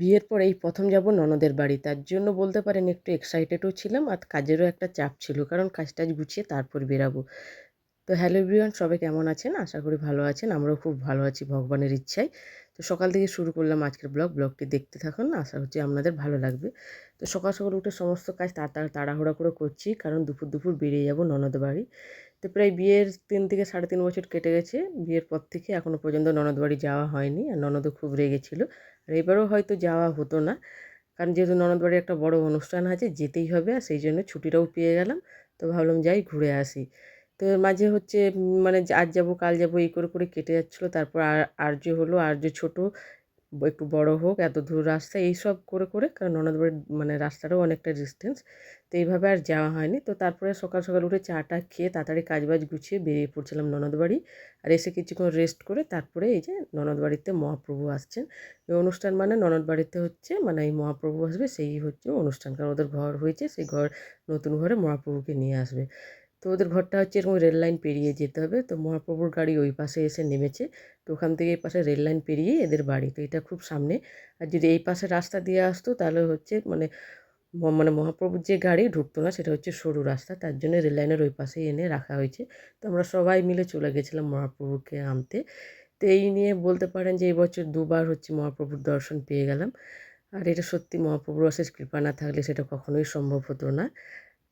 বিয়ের পর এই প্রথম যাব ননদের বাড়ি। তার জন্য বলতে পারেন একটু এক্সাইটেডও ছিলাম আর কাজেরও একটা চাপ ছিল, কারণ কাজ টাজ গুছিয়ে তারপর বেরাবো। তো হ্যালো এভরিওয়ান সবাই কেমন আছেন? আশা করি ভালো আছেন, আমরাও খুব ভালো আছি ভগবানের ইচ্ছায়। তো সকাল থেকে শুরু করলাম আজকের ব্লগ ব্লগটি দেখতে থাকুন, আশা হচ্ছে আপনাদের ভালো লাগবে। তো সকাল সকাল উঠে সমস্ত কাজ তাড়াতাড়ি, তাড়াহুড়া করে করছি, কারণ দুপুর দুপুর বেরিয়ে যাব ননদ বাড়ি। তো প্রায় বিয়ের তিন থেকে সাড়ে তিন বছর কেটে গেছে। বিয়ের পর থেকে এখনও পর্যন্ত ননদ বাড়ি যাওয়া হয়নি আর ননদও খুব রেগেছিল আর এবারও হয়তো যাওয়া হতো না। কারণ যেহেতু ননদ বাড়ির একটা বড় অনুষ্ঠান আছে, যেতেই হবে আর সেই জন্য ছুটিটাও পেয়ে গেলাম। তো ভাবলাম যাই ঘুরে আসি। তো মাঝে হচ্ছে মানে আজ যাব, কাল যাব, এই করে করে কেটে যাচ্ছিল। তারপর আর, আর্য হলো। আর্য ছোটো। একটু বড় হোক, এত দূর রাস্তা, এইসব করে করে, কারণ ননদ বাড়ির মানে রাস্তাটাও অনেকটা ডিস্টেন্স তো এইভাবে আর যাওয়া হয়নি। তো তারপরে সকাল সকাল উঠে চাটা খেয়ে তাড়াতাড়ি কাজবাজ গুছিয়ে বেরিয়ে পড়ছিলাম ননদ বাড়ি আর এসে কিছুক্ষণ রেস্ট করে তারপরে এই যে ননদ বাড়িতে মহাপ্রভু আসছেন। এই অনুষ্ঠান মানে ননদ বাড়িতে হচ্ছে মানে এই মহাপ্রভু আসবে, সেই হচ্ছে অনুষ্ঠান। কারণ ওদের ঘর হয়েছে, সেই ঘর, নতুন ঘরে মহাপ্রভুকে নিয়ে আসবে। তো ওদের ঘরটা হচ্ছে এরকম রেল লাইন পেরিয়ে যেতে হবে। তো মহাপ্রভুর গাড়ি ওই পাশে এসে নেমেছে। তো ওখান থেকে এই পাশে রেল লাইন পেরিয়ে এদের বাড়ি। তো এটা খুব সামনে। আর যদি এই পাশে রাস্তা দিয়ে আসতো তাহলে হচ্ছে মানে মানে মহাপ্রভুর যে গাড়ি ঢুকতো না সেটা হচ্ছে সরু রাস্তা। তার জন্য রেল লাইনের ওই পাশে এনে রাখা হয়েছে। তো আমরা সবাই মিলে চলে গেছিলাম মহাপ্রভুকে আনতে। তো এই নিয়ে বলতে পারেন যে এই বছর দুবার হচ্ছে মহাপ্রভুর দর্শন পেয়ে গেলাম। আর এটা সত্যি মহাপ্রভুর অশেষ কৃপা। না থাকলে সেটা কখনোই সম্ভব হতো না।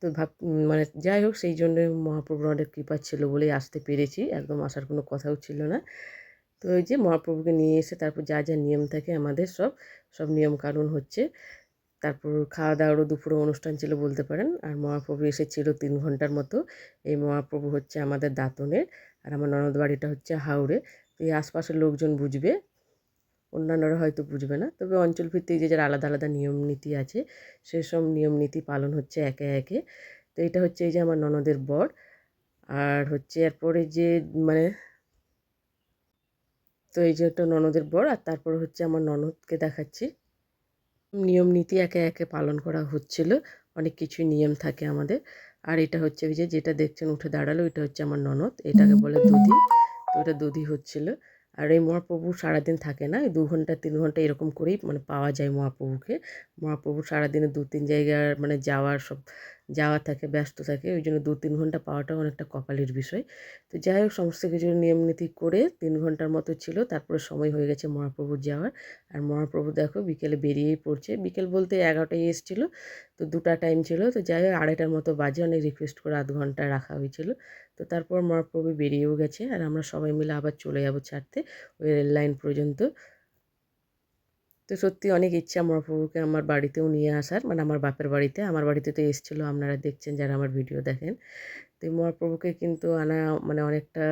তো ভাব মানে যাই হোক সেই জন্য মহাপ্রভুর অনেক কৃপা ছিল বলেই আসতে পেরেছি। একদম আসার কোনো কথাও ছিল না। তো ওই যে মহাপ্রভুকে নিয়ে এসে তারপর যা যা নিয়ম থাকে আমাদের সব সব নিয়ম কানুন হচ্ছে। তারপর খাওয়া দাওয়ারও দুপুরে অনুষ্ঠান ছিল বলতে পারেন। আর মহাপ্রভু এসেছিল তিন ঘণ্টার মতো। এই মহাপ্রভু হচ্ছে আমাদের দাঁতনের। আর আমার ননদ বাড়িটা হচ্ছে হাওড়ে তো এই আশপাশের লোকজন বুঝবে অন্যান্যরা হয়তো বুঝবে না। তবে অঞ্চল ভিত্তিক যে যার আলাদা আলাদা নিয়ম নীতি আছে সেসব নিয়ম নীতি পালন হচ্ছে একে একে। তো এটা হচ্ছে এই যে আমার ননদের বর। আর হচ্ছে এরপরে যে মানে তো এই যে একটা ননদের বর। আর তারপর হচ্ছে আমার ননদকে দেখাচ্ছি। নিয়ম নীতি একে একে পালন করা হচ্ছিল। অনেক কিছু নিয়ম থাকে আমাদের। আর এটা হচ্ছে ওই যে যেটা দেখছেন উঠে দাঁড়াল এটা হচ্ছে আমার ননদ। এটাকে বলে দুধি। তো এটা দুধি হচ্ছিল। আর এই মহাপ্রভু সারাদিন থাকে না দু ঘণ্টা, তিন ঘণ্টা এরকম করেই মানে পাওয়া যায় মহাপ্রভুকে। মহাপ্রভু সারাদিনে দু তিন জায়গার মানে যাওয়ার সব যাওয়া থাকে, ব্যস্ত থাকে, ওই জন্য দু তিন ঘণ্টা পাওয়াটাও অনেকটা কপালের বিষয়। তো যাই হোক, সমস্ত কিছু নিয়ম নীতি করে তিন ঘণ্টার মতো ছিল, তারপরে সময় হয়ে গেছে মহাপ্রভুর যাওয়ার। আর মহাপ্রভু দেখো বিকেলে বেরিয়েই পড়ছে। বিকেল বলতে এগারোটায় এসেছিল, তো দুটা টাইম ছিল। তো যাই হোক, আড়াইটার মতো বাজে, অনেক রিকোয়েস্ট করে আধ ঘণ্টা রাখা হয়েছিল। তো তারপর মহাপ্রভু বেরিয়েও গেছে। আর আমরা সবাই মিলে আবার চলে যাব ছাড়তে, ওই রেল লাইন পর্যন্ত। তো সত্যি অনেক ইচ্ছা মহাপ্রভুকে আমার বাড়িতেও নিয়ে আসার। মানে আমার বাপের বাড়িতে, আমার বাড়িতে তো এসেছিল, আপনারা দেখছেন যারা আমার ভিডিও দেখেন। তো মহাপ্রভুকে কিন্তু আনা মানে অনেকটা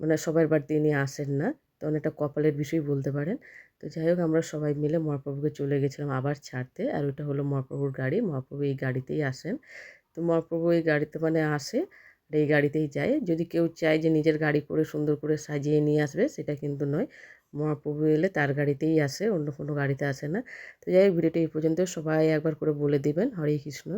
মানে সবার বাড়িতে নিয়ে আসেন না। তো অনেকটা কপালের বিষয় বলতে পারেন। তো যাই হোক, আমরা সবাই মিলে মহাপ্রভুকে চলে গেছিলাম আবার ছাড়তে। আর ওটা হলো মহাপ্রভুর গাড়ি। মহাপ্রভু এই গাড়িতেই আসেন। তো মহাপ্রভু এই গাড়িতে মানে আসে আর এই গাড়িতেই যায়। যদি কেউ চায় যে নিজের গাড়ি করে সুন্দর করে সাজিয়ে নিয়ে আসবে, সেটা কিন্তু নয়। মহাপ্রভু এলে তার গাড়িতেই আসে, অন্য কোনো গাড়িতে আসে না। তো যাই হোক, ভিডিওটি এই পর্যন্ত সবাই একবার করে বলে দিবেন, হরে কৃষ্ণ।